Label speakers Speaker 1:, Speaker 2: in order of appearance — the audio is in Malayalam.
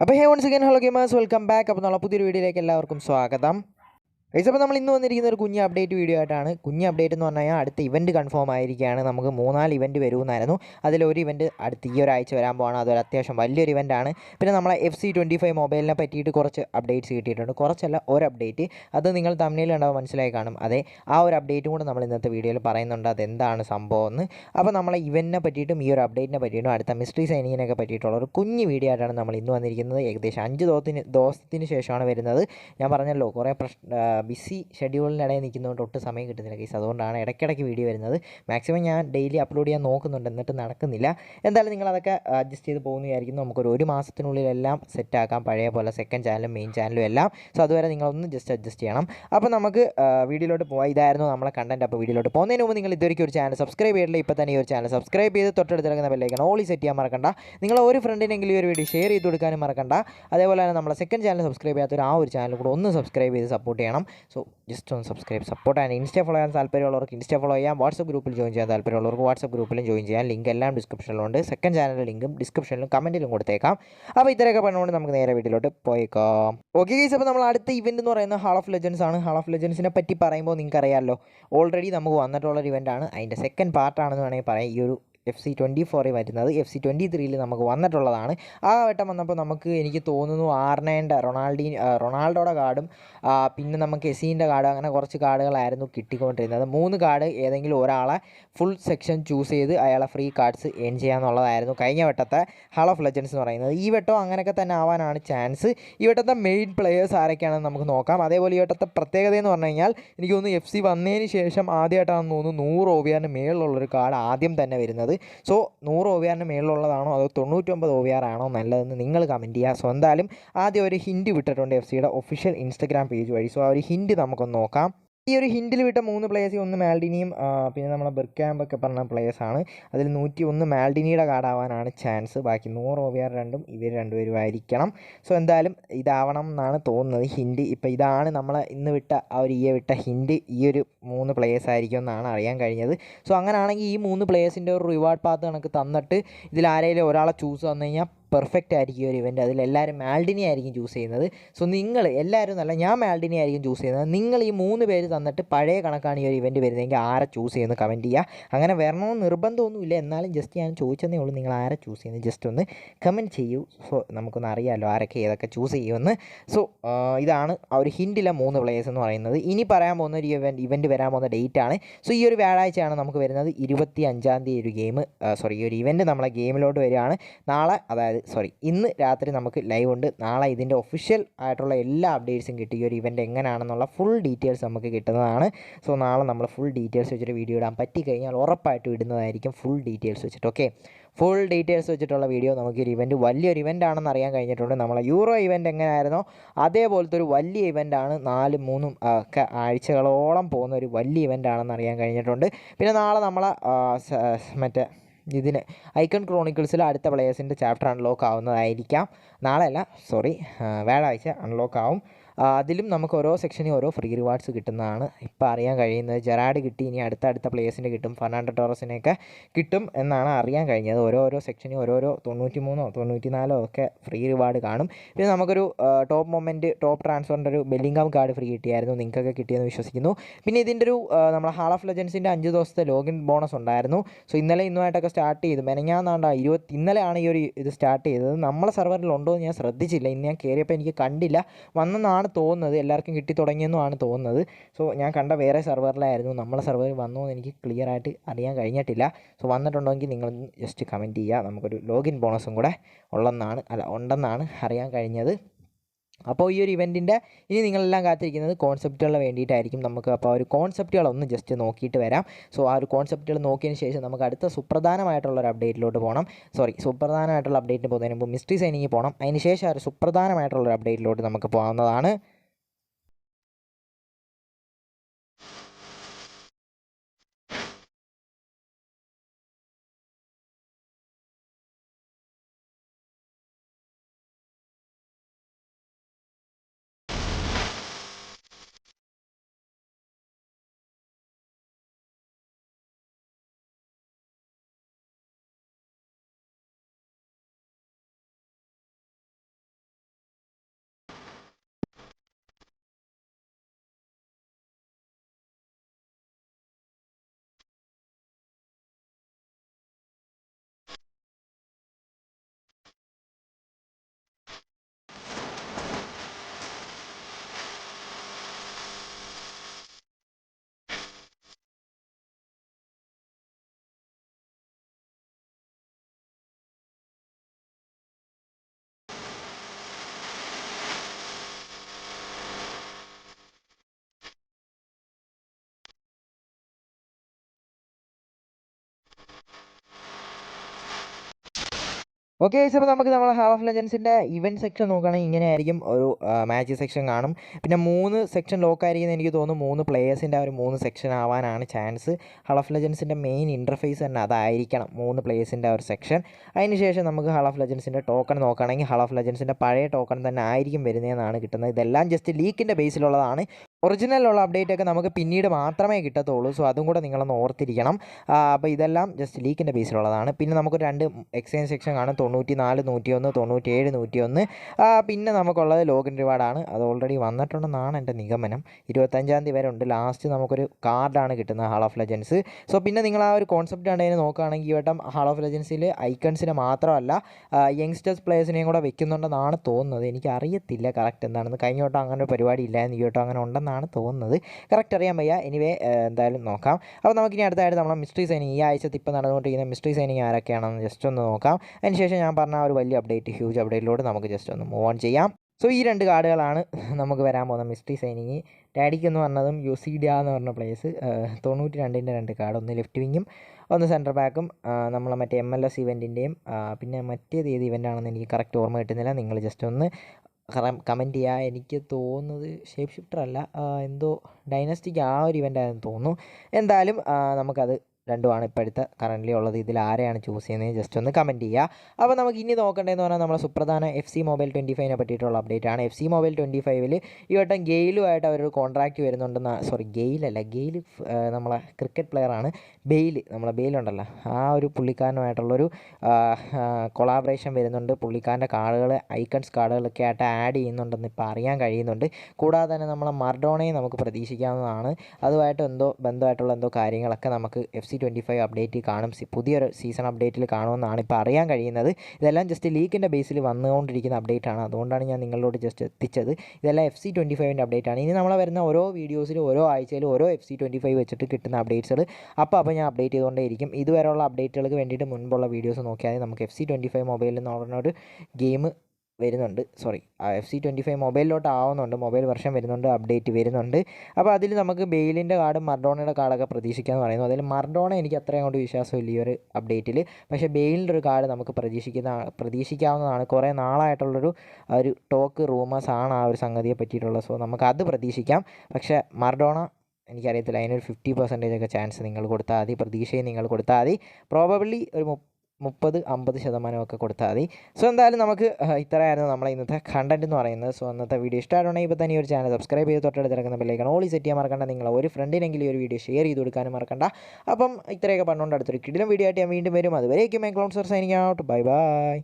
Speaker 1: അപ്പോൾ hey once again hello gamers welcome back അപ്പോൾ നമ്മളെ പുതിയൊരു വീഡിയോയിലേക്ക് എല്ലാവർക്കും സ്വാഗതം. ഗൈസ് അപ്പോൾ നമ്മൾ ഇന്ന് വന്നിരിക്കുന്ന ഒരു കുഞ്ഞ് അപ്ഡേറ്റ് വീഡിയോ ആയിട്ടാണ്. കുഞ്ഞ് അപ്ഡേറ്റ് എന്ന് പറഞ്ഞാൽ അടുത്ത ഇവന്റ് കൺഫേം ആയിരിക്കുകയാണ്. നമുക്ക് മൂന്നാൽ ഇവന്റ് വരുമെന്നായിരുന്നു. അതിലൊരു ഇവന്റ് അടുത്ത ഈ ഒരാഴ്ച വരാൻ പോകണം അതൊരു അത്യാവശ്യം വലിയൊരു ഇവന്റാണ് പിന്നെ നമ്മളെ എഫ് സി ട്വന്റി ഫൈവ് മൊബൈലിനെ പറ്റിയിട്ട് കുറച്ച് അപ്ഡേറ്റ്സ് കിട്ടിയിട്ടുണ്ട്. കുറച്ചല്ല ഒരു അപ്ഡേറ്റ് അത് നിങ്ങൾ തമ്മിൽ ഉണ്ടാവും മനസ്സിലായി കാണും. അതെ ആ ഒരു അപ്ഡേറ്റും കൂടെ നമ്മൾ ഇന്നത്തെ വീഡിയോയിൽ പറയുന്നുണ്ട്. അതെന്താണ് സംഭവം എന്ന്. അപ്പോൾ നമ്മളെ ഇവന്റിനെ പറ്റിയിട്ടും ഈ ഒരു അപ്ഡേറ്റിനെ പറ്റിയിട്ടും അടുത്ത മിസ്റ്ററി സൈനിങ്ങിനൊക്കെ പറ്റിയിട്ടുള്ള ഒരു കുഞ്ഞ് വീഡിയോ ആയിട്ടാണ് നമ്മൾ ഇന്ന് വന്നിരിക്കുന്നത്. ഏകദേശം അഞ്ച് ദിവസത്തിന് ദിവസത്തിന് ശേഷമാണ് വരുന്നത്. ഞാൻ പറഞ്ഞല്ലോ കുറേ പ്രശ്ന ബിസി ഷെഡ്യൂളിനിടയിൽ നിൽക്കുന്നതുകൊണ്ട് ഒട്ടും സമയം കിട്ടുന്നില്ല കേസ് അതുകൊണ്ടാണ് ഇടയ്ക്കിടയ്ക്ക് വീഡിയോ വരുന്നത്. മാക്സിമം ഞാൻ ഡെയിലി അപ്ലോഡ് ചെയ്യാൻ നോക്കുന്നുണ്ട്. എന്നിട്ട് നടക്കുന്നില്ല. എന്തായാലും നിങ്ങൾ അതൊക്കെ അഡ്ജസ്റ്റ് ചെയ്ത് പോകുന്നതായിരിക്കും നമുക്കൊരു ഒരു മാസത്തിനുള്ളിലെല്ലാം സെറ്റാക്കാം പഴയ പോലെ സെക്കൻഡ് ചാനലും മെയിൻ ചാനലും എല്ലാം. സോ അതുവരെ നിങ്ങളൊന്ന് ജസ്റ്റ് അഡ്ജസ്റ്റ് ചെയ്യണം. അപ്പോൾ നമുക്ക് വീഡിയോയിലോട്ട് പോകാം ഇതായിരുന്നു നമ്മളെ കണ്ടന്റ് അപ്പോൾ വീഡിയോയിലോട്ട് പോകുന്നതിന് മുമ്പ് നിങ്ങൾ ഇതുവരെയ്ക്ക് ഒരു ചാനൽ സബ്സ്ക്രൈബ് ചെയ്തിട്ടില്ല. ഇപ്പോൾ തന്നെ ഈ ഒരു ചാനൽ സബ്സ്ക്രൈബ് ചെയ്ത് തൊട്ടടുത്ത് കിടക്കുന്ന ബെല്ലൈക്കൺ ഓളി സെറ്റ് ചെയ്യാൻ മറക്കണ്ട. നിങ്ങൾ ഒരു ഫ്രണ്ടിനെങ്കിലും ഈ ഒരു വീഡിയോ ഷെയർ ചെയ്ത് കൊടുക്കാനും മറക്കണ്ട. അതേപോലെ തന്നെ നമ്മളെ സെക്കൻഡ് ചാനൽ സബ്സ്ക്രൈബ് ചെയ്യാത്തൊരു ആ ഒരു ചാനൽ കൂടെ ഒന്ന് സബ്സ്ക്രൈബ് ചെയ്ത് സപ്പോർട്ട് ചെയ്യണം. സോ ജസ്റ്റ് ഒന്ന് subscribe support and insta follow ചെയ്യാൻ താല്പര്യമുള്ളവർക്ക് ഇൻസ്റ്റാ ഫോളോ ചെയ്യാം. വാട്സപ്പ് ഗ്രൂപ്പിൽ ജോയിൻ ചെയ്യാൻ താല്പര്യമുള്ളവർക്ക് വാട്സപ്പ് ഗ്രൂപ്പിലും ജോയിൻ ചെയ്യാം. ലിങ്ക് എല്ലാം ഡിസ്ക്രിപ്ഷനിലുണ്ട് സെക്കൻഡ് ചാനലിന്റെ ലിങ്കും ഡിസ്ക്രിപ്ഷനിലും കമന്റിലും കൊടുത്തേക്കാം. അപ്പോൾ ഇത്രയൊക്കെ പറഞ്ഞുകൊണ്ട് നമുക്ക് നേരെ വീട്ടിലോട്ട് പോയേക്കാം. ഓക്കെ ഗൈസ് അപ്പോൾ നമ്മൾ അടുത്ത ഇവന്റ് എന്ന് പറയുന്നത് ഹാൾ ഓഫ് ലെജൻസ് ആണ്. ഹാൾ ഓഫ് ലെജൻസിനെ പറ്റി പറയുമ്പോൾ നിങ്ങൾക്ക് അറിയാമല്ലോ ഓൾറെഡി നമുക്ക് വന്നിട്ടുള്ള ഒരു ഇവന്റാണ് അതിന്റെ സെക്കൻഡ് പാർട്ടാണെന്ന് വേണമെങ്കിൽ പറയാം. ഈ ഒരു എഫ് സി ട്വന്റി ഫോറിൽ വരുന്നത്. എഫ് സി ട്വന്റി ത്രീയിൽ നമുക്ക് വന്നിട്ടുള്ളതാണ്. ആ വട്ടം വന്നപ്പോൾ നമുക്ക് എനിക്ക് തോന്നുന്നു ആർ നയന്റെ റൊണാൾഡീ റൊണാൾഡോയുടെ കാർഡും പിന്നെ നമുക്ക് എസീന്റെ കാർഡ് അങ്ങനെ കുറച്ച് കാർഡുകളായിരുന്നു കിട്ടിക്കൊണ്ടിരുന്നത്. മൂന്ന് കാർഡ് ഏതെങ്കിലും ഒരാളെ ഫുൾ സെക്ഷൻ ചൂസ് ചെയ്ത് അയാളെ ഫ്രീ കാർഡ്സ് ഏൺ ചെയ്യാന്നുള്ളതായിരുന്നു കഴിഞ്ഞ വട്ടത്തെ ഹാൾ ഓഫ് ലെജൻസ് എന്ന് പറയുന്നത്. ഈ വട്ടം അങ്ങനെയൊക്കെ തന്നെ ആവാനാണ് ചാൻസ് ഈ വട്ടത്തെ മെയിൻ പ്ലെയേഴ്സ് ആരൊക്കെയാണെന്ന് നമുക്ക് നോക്കാം. അതേപോലെ ഈ വട്ടത്തെ പ്രത്യേകത എന്ന് പറഞ്ഞു കഴിഞ്ഞാൽ എനിക്ക് തോന്നുന്നു എഫ് സി വന്നതിന് ശേഷം ആദ്യമായിട്ടാണെന്ന് തോന്നുന്നു നൂറ് ഓവിയാറിന് മേളിലുള്ളൊരു കാർഡ് ആദ്യം തന്നെ വരുന്നത്. സോ നൂറ് ഒ വി ആറിന് മേളിലുള്ളതാണോ? അതോ തൊണ്ണൂറ്റൊമ്പത് ഒ വി ആർ ആണോ നല്ലതെന്ന് നിങ്ങൾ കമന്റ് ചെയ്യുക. സോ എന്തായാലും ആദ്യം ഒരു ഹിൻഡ് വിട്ടിട്ടുണ്ട് എഫ് സിയുടെ ഒഫീഷ്യൽ ഇൻസ്റ്റഗ്രാം പേജ് വഴി. സോ ആ ഒരു ഹിൻഡ് നമുക്കൊന്ന് നോക്കാം. ഈ ഒരു ഹിൻഡിൽ വിട്ട മൂന്ന് പ്ലേയേഴ്സ് ഒന്ന് മാൽഡിനിയും പിന്നെ നമ്മളെ ബെർക്യാമ്പ് ഒക്കെ പറഞ്ഞ പ്ലേയേഴ്സാണ് അതിൽ നൂറ്റി ഒന്ന് മാൽഡിനിയുടെ കാർഡാവാനാണ് ചാൻസ് ബാക്കി നൂറ് ഓവിയാർ രണ്ടും ഇവർ രണ്ടുപേരും ആയിരിക്കണം സോ എന്തായാലും ഇതാവണം എന്നാണ് തോന്നുന്നത്. ഹിൻഡ് ഇപ്പോൾ ഇതാണ് നമ്മൾ ഇന്ന് വിട്ട ആ ഒരു ഈ വിട്ട ഹിൻഡ് ഈ ഒരു മൂന്ന് പ്ലേയേഴ്സ് ആയിരിക്കും എന്നാണ് അറിയാൻ കഴിഞ്ഞത്. സോ അങ്ങനെയാണെങ്കിൽ ഈ മൂന്ന് പ്ലേയേഴ്സിന്റെ ഒരു റിവാർഡ് പാത്ത് കണക്ക് തന്നിട്ട് ഇതിൽ ആരെങ്കിലും ഒരാളെ ചൂസ് വന്നു കഴിഞ്ഞാൽ പെർഫെക്റ്റ് ആയിരിക്കും ഒരു ഇവന്റ് അതിൽ എല്ലാവരും മാൽഡിനി ആയിരിക്കും ചൂസ് ചെയ്യുന്നത്. സോ നിങ്ങൾ എല്ലാവരും നല്ല ഞാൻ മാൽഡിനി ആയിരിക്കും ചൂസ് ചെയ്യുന്നത്. നിങ്ങൾ ഈ മൂന്ന് പേര് തന്നിട്ട് പഴയ കണക്കാണ് ഈ ഒരു ഇവന്റ് വരുന്നതെങ്കിൽ ആരെ ചൂസ് ചെയ്യുന്നത് കമന്റ് ചെയ്യുക. അങ്ങനെ വരണമെന്ന് നിർബന്ധമൊന്നുമില്ല. എന്നാലും ജസ്റ്റ് ഞാൻ ചോദിച്ചതേ ഉള്ളൂ നിങ്ങൾ ആരെ ചൂസ് ചെയ്യുന്നത് ജസ്റ്റ് ഒന്ന് കമന്റ് ചെയ്യൂ. സോ നമുക്കൊന്ന് അറിയാമല്ലോ ആരൊക്കെ ഏതൊക്കെ ചൂസ് ചെയ്യുമെന്ന്. സോ ഇതാണ് ആ ഒരു ഹിൻഡിലെ മൂന്ന് പ്ലേയേഴ്സ് എന്ന് പറയുന്നത്. ഇനി പറയാൻ പോകുന്ന ഒരു ഇവന്റ് ഇവന്റ് വരാൻ പോകുന്ന ഡേറ്റ് ആണ്. സോ ഈ ഒരു വ്യാഴാഴ്ചയാണ് നമുക്ക് വരുന്നത്. ഇരുപത്തി അഞ്ചാം തീയതി ഒരു ഗെയിം സോറി ഈ ഒരു ഇവന്റ് നമ്മളെ ഗെയിമിലോട്ട് വരികയാണ്. നാളെ അതായത് സോറി ഇന്ന് രാത്രി നമുക്ക് ലൈവ് ഉണ്ട്. നാളെ ഇതിന്റെ ഒഫീഷ്യൽ ആയിട്ടുള്ള എല്ലാ അപ്ഡേറ്റ്സും കിട്ടി. ഈ ഒരു ഇവന്റ് എങ്ങനെയാണെന്നുള്ള ഫുൾ ഡീറ്റെയിൽസ് നമുക്ക് കിട്ടുന്നതാണ്. സോ നാളെ നമ്മൾ ഫുൾ ഡീറ്റെയിൽസ് വെച്ചിട്ട് വീഡിയോ ഇടാൻ പറ്റിക്കഴിഞ്ഞാൽ ഉറപ്പായിട്ടും ഇടുന്നതായിരിക്കും ഫുൾ ഡീറ്റെയിൽസ് വെച്ചിട്ട് ഓക്കെ ഫുൾ ഡീറ്റെയിൽസ് വെച്ചിട്ടുള്ള വീഡിയോ നമുക്ക് ഒരു ഇവന്റ് വലിയൊരു ഇവന്റ് ആണെന്ന് അറിയാൻ കഴിഞ്ഞിട്ടുണ്ട്. നമ്മളെ യൂറോ ഇവന്റ് എങ്ങനെയായിരുന്നോ? അതേപോലത്തെ ഒരു വലിയ ഇവന്റാണ് നാല് മൂന്നും ഒക്കെ ആഴ്ചകളോളം പോകുന്ന ഒരു വലിയ ഇവന്റ് ആണെന്ന് അറിയാൻ കഴിഞ്ഞിട്ടുണ്ട്. പിന്നെ നാളെ നമ്മളെ മറ്റേ ഇതിന്. ഐക്കൺ ക്രോണിക്കിൾസിൽ അടുത്ത പ്ലേയേഴ്സിന്റെ ചാപ്റ്റർ അൺലോക്ക് ആവുന്നതായിരിക്കാം. നാളെ അല്ല സോറി വ്യാഴാഴ്ച അൺലോക്ക് ആവും. അതിലും നമുക്ക് ഓരോ സെക്ഷനും ഓരോ ഫ്രീ റിവാർഡ്സ് കിട്ടുന്നതാണ്. ഇപ്പോൾ അറിയാൻ കഴിയുന്നത് ജെറാഡ് കിട്ടി ഇനി അടുത്ത അടുത്ത പ്ലേയേഴ്സിന് കിട്ടും. ഫെർണാണ്ടോ ടോറസിനെയൊക്കെ കിട്ടും എന്നാണ് അറിയാൻ കഴിഞ്ഞത്. ഓരോ ഓരോ സെക്ഷനും ഓരോരോ തൊണ്ണൂറ്റി മൂന്നോ തൊണ്ണൂറ്റി നാലോ ഒക്കെ ഫ്രീ റിവാർഡ് കാണും. പിന്നെ നമുക്കൊരു ടോപ്പ് മൊമെന്റ് ടോപ്പ് ട്രാൻസ്ഫറിന്റെ ഒരു ബെല്ലിംഗാം കാർഡ് ഫ്രീ കിട്ടിയായിരുന്നു. നിങ്ങൾക്കൊക്കെ കിട്ടിയെന്ന് വിശ്വസിക്കുന്നു. പിന്നെ ഇതിന്റെ ഒരു നമ്മൾ ഹാൾ ഓഫ് ലെജൻസിന്റെ അഞ്ച് ദിവസത്തെ ലോഗിൻ ബോണസ് ഉണ്ടായിരുന്നു. സോ ഇന്നലെ ഇന്നുമായിട്ടൊക്കെ സ്റ്റാർട്ട് ചെയ്തു. മെനങ്ങാന്നാണ്ട ഇരുപത്തി ഇന്നലെയാണ് ഈ ഒരു ഇത് സ്റ്റാർട്ട് ചെയ്തത്. നമ്മളെ സെർവറിൽ ഉണ്ടോ എന്ന് ഞാൻ ശ്രദ്ധിച്ചില്ല. ഇന്ന് ഞാൻ കയറിയപ്പോൾ എനിക്ക് കണ്ടില്ല. വന്നെന്നാണ് തോന്നുന്നത്. എല്ലാവർക്കും കിട്ടി തുടങ്ങിയെന്നുമാണ് തോന്നുന്നത്. സോ ഞാൻ കണ്ട വേറെ സെർവറിലായിരുന്നു. നമ്മളെ സെർവറിൽ വന്നോ എന്ന് എനിക്ക് ക്ലിയർ ആയിട്ട് അറിയാൻ കഴിഞ്ഞിട്ടില്ല. സോ വന്നിട്ടുണ്ടെങ്കിൽ നിങ്ങൾ ജസ്റ്റ് കമന്റ് ചെയ്യുക. നമുക്കൊരു ലോഗിൻ ബോണസും കൂടെ ഉള്ളെന്നാണ് അല്ല ഉണ്ടെന്നാണ് അറിയാൻ കഴിഞ്ഞത്. അപ്പോൾ ഈ ഒരു ഇവന്റിന്റെ ഇനി നിങ്ങളെല്ലാം കാത്തിരിക്കുന്നത് കോൺസെപ്റ്റുകളെ വേണ്ടിയിട്ടായിരിക്കും. നമുക്ക് അപ്പോൾ ഒരു കോൺസെപ്റ്റുകളൊന്ന് ജസ്റ്റ് നോക്കിയിട്ട് വരാം. സോ ആ ഒരു കോൺസെപ്റ്റുകൾ നോക്കിയതിന് ശേഷം നമുക്ക് അടുത്ത സുപ്രധാനമായിട്ടുള്ള ഒരു അപ്ഡേറ്റിലോട്ട് പോകണം സോറി സുപ്രധാനമായിട്ടുള്ള അപ്ഡേറ്റിന് പോകുന്നതിന് മുമ്പ് മിസ്റ്ററി സൈനിങ് പോകണം അതിന് ശേഷം ആ ഒരു സുപ്രധാനമായിട്ടുള്ള ഒരു അപ്ഡേറ്റിലോട്ട് നമുക്ക് പോകാവുന്നതാണ്. ഓക്കെ അപ്പോൾ നമുക്ക് നമ്മൾ ഹാഫ് ഓഫ് ലെജൻസിന്റെ ഇവന്റ് സെക്ഷൻ നോക്കുകയാണെങ്കിൽ ഇങ്ങനെ ആയിരിക്കും ഒരു മാച്ച് സെക്ഷൻ കാണും. പിന്നെ മൂന്ന് സെക്ഷൻ ലോക്ക് ആയിരിക്കും എനിക്ക് തോന്നുന്നു. മൂന്ന് പ്ലേയേഴ്സിന്റെ ആ ഒരു മൂന്ന് സെക്ഷൻ ആവാനാണ് ചാൻസ് ഹൾ ഓഫ് ലെജൻസിന്റെ മെയിൻ ഇന്റർഫേസ് തന്നെ അതായിരിക്കണം മൂന്ന് പ്ലേയേഴ്സിന്റെ ഒരു സെക്ഷൻ അതിനുശേഷം നമുക്ക് ഹൾ ഓഫ് ലെജൻസിന്റെ ടോക്കൺ നോക്കുകയാണെങ്കിൽ ഹൾ ഓഫ് ലെജൻസിന്റെ പഴയ ടോക്കൺ തന്നെ ആയിരിക്കും വരുന്നതെന്നാണ് കിട്ടുന്നത്. ഇതെല്ലാം ജസ്റ്റ് ലീക്കിന്റെ ബേസിലുള്ളതാണ് ഒറിജിനലുള്ള അപ്ഡേറ്റ് ഒക്കെ നമുക്ക് പിന്നീട് മാത്രമേ കിട്ടത്തുള്ളൂ. സോ അതും കൂടെ നിങ്ങളൊന്ന് ഓർത്തിരിക്കണം. അപ്പോൾ ഇതെല്ലാം ജസ്റ്റ് ലീക്കിന്റെ ബേസിലുള്ളതാണ് പിന്നെ നമുക്ക് രണ്ട് എക്സ്ചേഞ്ച് സെക്ഷൻ കാണും. തൊണ്ണൂറ്റി നാല് നൂറ്റിയൊന്ന് തൊണ്ണൂറ്റിയേഴ് നൂറ്റിയൊന്ന്. പിന്നെ നമുക്കുള്ളത് ലോഗിൻ റിവാർഡാണ് അത് ഓൾറെഡി വന്നിട്ടുണ്ടെന്നാണ് എന്റെ നിഗമനം. ഇരുപത്തഞ്ചാം തീയതി വരെ ഉണ്ട്. ലാസ്റ്റ് നമുക്കൊരു കാർഡാണ് കിട്ടുന്നത് ഹാൾ ഓഫ് ലെജൻസ് സോ പിന്നെ നിങ്ങൾ ആ ഒരു കോൺസെപ്റ്റ് കണ്ടതിന് നോക്കുകയാണെങ്കിൽ ഈ വട്ടം ഹാൾ ഓഫ് ലെജൻസിൽ ഐക്കൺസിനെ മാത്രമല്ല യങ്സ്റ്റേഴ്സ് പ്ലേയേഴ്സിനെയും കൂടെ വെക്കുന്നുണ്ടെന്നാണ് തോന്നുന്നത്. എനിക്ക് അറിയത്തില്ല കറക്റ്റ് എന്താണെന്ന്. കഴിഞ്ഞ വട്ടം അങ്ങനെ പരിപാടി ഇല്ലായിരുന്നു. ഈ വട്ടം അങ്ങനെ ഉണ്ടെന്നാണ് തോന്നുന്നത്. കറക്റ്റ് അറിയാൻ വയ്യ. എനിവേ എന്തായാലും നോക്കാം. അപ്പോൾ നമുക്കിനി അടുത്തായിട്ട് നമ്മൾ മിസ്റ്ററി സൈനിങ് ഈ ആഴ്ചത്തെ ഇപ്പോൾ നടന്നുകൊണ്ടിരിക്കുന്ന മിസ്റ്ററി സൈനിങ് ആരൊക്കെയാണെന്ന് ജസ്റ്റ് ഒന്ന് നോക്കാം. അതിനുശേഷം ഞാൻ പറഞ്ഞ ഒരു വലിയ അപ്ഡേറ്റ് ഹ്യൂജ് അപ്ഡേറ്റിലൂടെ നമുക്ക് ജസ്റ്റ് ഒന്ന് മൂവ് ഓൺ ചെയ്യാം. സോ ഈ രണ്ട് കാർഡുകളാണ് നമുക്ക് വരാൻ പോകുന്ന മിസ്റ്ററി സൈനിങ് ഡാഡിക്ക് എന്ന് പറഞ്ഞതും യു സി ഡി എന്ന് പറഞ്ഞ പ്ലേസ് തൊണ്ണൂറ്റി രണ്ടിന്റെ രണ്ട് കാർഡ്. ഒന്ന് ലെഫ്റ്റ് വിങ്ങും ഒന്ന് സെന്റർ ബാക്കും നമ്മളെ മറ്റേ എം എൽ എസ് ഇവന്റിന്റെയും പിന്നെ മറ്റേത് ഏത് ഇവന്റ് ആണെന്ന് എനിക്ക് കറക്റ്റ് ഓർമ്മ കിട്ടുന്നില്ല. നിങ്ങൾ ജസ്റ്റ് ഒന്ന് കമന്റ് ചെയ്യുക എനിക്ക് തോന്നുന്നത് ഷേപ്പ് ഷിഫ്റ്റർ അല്ല എന്തോ ഡൈനസ്റ്റിക്ക് ആ ഒരു ഇവന്റ് ആണെന്ന് തോന്നുന്നു. എന്തായാലും നമുക്കത് രണ്ടുമാണ് ഇപ്പോഴത്തെ കറന്റ്ലി ഉള്ളത്. ഇതിൽ ആരെയാണ് ചൂസ് ചെയ്യുന്നത്? ജസ്റ്റ് ഒന്ന് കമന്റ് ചെയ്യുക. അപ്പോൾ നമുക്ക് ഇനി നോക്കേണ്ടതെന്ന് പറഞ്ഞാൽ നമ്മുടെ സുപ്രധാന എഫ് സി മൊബൈൽ ട്വന്റി ഫൈവിനെ പറ്റിയിട്ടുള്ള അപ്ഡേറ്റ് ആണ്. എഫ് സി മൊബൈൽ ട്വന്റി ഫൈവിൽ ഈ വട്ടം ഗെയിലുമായിട്ട് അവരൊരു കോൺട്രാക്റ്റ് വരുന്നുണ്ടെന്ന് സോറി ഗെയിലല്ല ഗെയിൽ നമ്മളെ ക്രിക്കറ്റ് പ്ലെയറാണ് ബെയിൽ. നമ്മളെ ബെയിലുണ്ടല്ലോ ആ ഒരു പുള്ളിക്കാരനുമായിട്ടുള്ളൊരു കൊളാബറേഷൻ വരുന്നുണ്ട്. പുള്ളിക്കാരന്റെ കാർഡുകൾ ഐക്കൺസ് കാർഡുകളൊക്കെ ആയിട്ട് ആഡ് ചെയ്യുന്നുണ്ടെന്ന് ഇപ്പോൾ അറിയാൻ കഴിയുന്നുണ്ട്. കൂടാതെ തന്നെ നമ്മളെ മർഡോണയും നമുക്ക് പ്രതീക്ഷിക്കാവുന്നതാണ്. അതുമായിട്ട് എന്തോ ബന്ധമായിട്ടുള്ള എന്തോ കാര്യങ്ങളൊക്കെ നമുക്ക് F C twenty five update കാണും. പുതിയൊരു സീസൺ അപ്ഡേറ്റിൽ കാണുമെന്നാണ് ഇപ്പോൾ അറിയാൻ കഴിയുന്നത്. ഇതെല്ലാം ജസ്റ്റ് ലീക്കിന്റെ ബേസിൽ വന്നുകൊണ്ടിരിക്കുന്ന അപ്ഡേറ്റ് ആണ്. അതുകൊണ്ടാണ് ഞാൻ നിങ്ങളോട് ജസ്റ്റ് എത്തിച്ചത്. ഇതെല്ലാം എഫ് സി ട്വന്റി ഫൈവിന്റെ അപ്ഡേറ്റ് ആണ്. ഇനി നമ്മൾ വരുന്ന ഓരോ വീഡിയോസിലും ഓരോ ആഴ്ചയിലും ഓരോ എഫ് സി ട്വന്റി ഫൈവ് വെച്ചിട്ട് കിട്ടുന്ന അപ്ഡേറ്റ്സുകൾ അപ്പോൾ അപ്പോൾ ഞാൻ അപ്ഡേറ്റ് ചെയ്തുകൊണ്ടേയിരിക്കും. ഇതുവരെയുള്ള അപ്ഡേറ്റുകൾക്ക് വേണ്ടിയിട്ട് മുൻപുള്ള വീഡിയോസ് നോക്കിയാൽ നമുക്ക് എഫ് സി ട്വന്റി ഫൈവ് മൊബൈലിൽ എന്ന് പറഞ്ഞൊരു ഗെയിം വരുന്നുണ്ട്. Sorry F C twenty five മൊബൈലിലോട്ട് ആവുന്നുണ്ട് മൊബൈൽ വെർഷൻ വരുന്നുണ്ട് അപ്ഡേറ്റ് വരുന്നുണ്ട്. അപ്പോൾ അതിൽ നമുക്ക് ബെയിലിന്റെ കാർഡും മർഡോണയുടെ കാർഡൊക്കെ പ്രതീക്ഷിക്കാമെന്ന് പറയുന്നു. അതിൽ മർഡോണ എനിക്ക് അത്രയും കൊണ്ട് വിശ്വാസമില്ല ഈ ഒരു അപ്ഡേറ്റിൽ. പക്ഷേ ബെയിലിന്റെ ഒരു കാർഡ് നമുക്ക് പ്രതീക്ഷിക്കുന്ന പ്രതീക്ഷിക്കാവുന്നതാണ്. കുറേ നാളായിട്ടുള്ളൊരു ഒരു ടോക്ക് റൂമേഴ്സ് ആണ് ആ ഒരു സംഗതിയെ പറ്റിയിട്ടുള്ളത്. സോ നമുക്ക് അത് പ്രതീക്ഷിക്കാം. പക്ഷേ മർഡോണ എനിക്കറിയത്തില്ല. അതിനൊരു ഫിഫ്റ്റി പെർസെന്റേജ് ഒക്കെ ചാൻസ് നിങ്ങൾ കൊടുത്താൽ മതി. പ്രതീക്ഷയും നിങ്ങൾ കൊടുത്താൽ മതി. പ്രോബബ്ലി ഒരു മുപ്പത് അമ്പത് ശതമാനമൊക്കെ കൊടുത്താൽ മതി. സോ എന്തായാലും നമുക്ക് ഇത്രയായിരുന്നു നമ്മളെ ഇന്നത്തെ കണ്ടന്റ് എന്ന് പറയുന്നത്. സോ ഇന്നത്തെ വീഡിയോ ഇഷ്ടമായിട്ടുണ്ടെങ്കിൽ ഇപ്പോൾ തന്നെ ഒരു ചാനൽ സബ്സ്ക്രൈബ് ചെയ്ത് തൊട്ടടുത്ത് ഇറക്കുന്ന ബെല്ലൈക്കൺ ഓളി സെറ്റ് ചെയ്യാൻ മറക്കണ്ട. നിങ്ങൾ ഒരു ഫ്രണ്ടിനെങ്കിലും ഈ ഒരു വീഡിയോ ഷെയർ ചെയ്ത് കൊടുക്കാനും മറക്കണ്ട. അപ്പം ഇത്രയൊക്കെ പറഞ്ഞുകൊണ്ട് അടുത്തൊരു കിടിലും വീഡിയോ ആയിട്ട് ഞാൻ വീണ്ടും വരും. അതുവരേക്കും my clone sir signing out bye bye